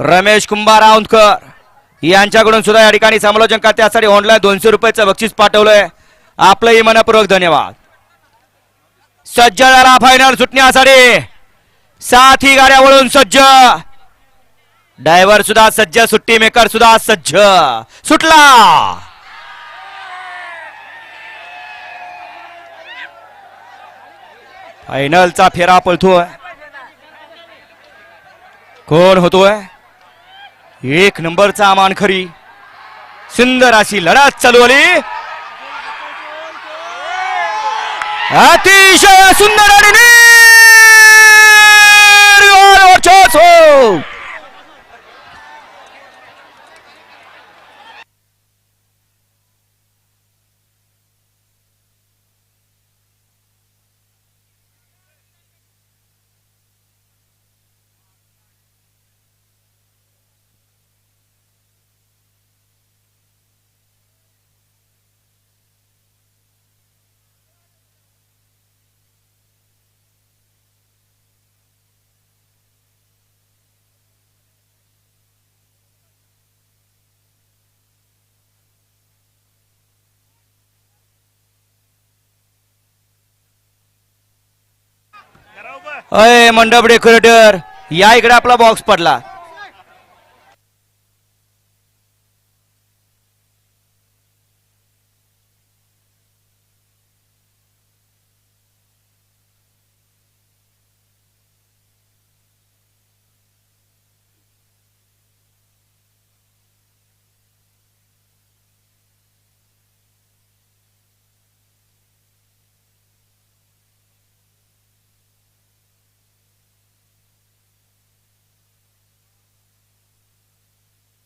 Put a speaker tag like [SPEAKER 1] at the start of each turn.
[SPEAKER 1] रमेश कुंभार औंधकर यांच्याकडून सुद्धा या ठिकाणी समालोचन का त्यासाठी ऑनलाईन दोनशे रुपयाचं बक्षीस पाठवलंय. आपलंही मनपूर्वक धन्यवाद. सज्ज झाला फायनल सुटण्यासाठी. साथी गाड्या वळून सज्ज. ड्रायव्हर सुद्धा सज्ज सुट्टी मेकर सुद्धा सज्ज. सुटला. फायनलचा फेरा पळतोय कोण होतोय? एक नंबरचा मानखरी सुंदर अशी लढत चालू आली अतिशय सुंदर आणि अय मंडप डेकोरेटर या इकडे आपला बॉक्स पडला.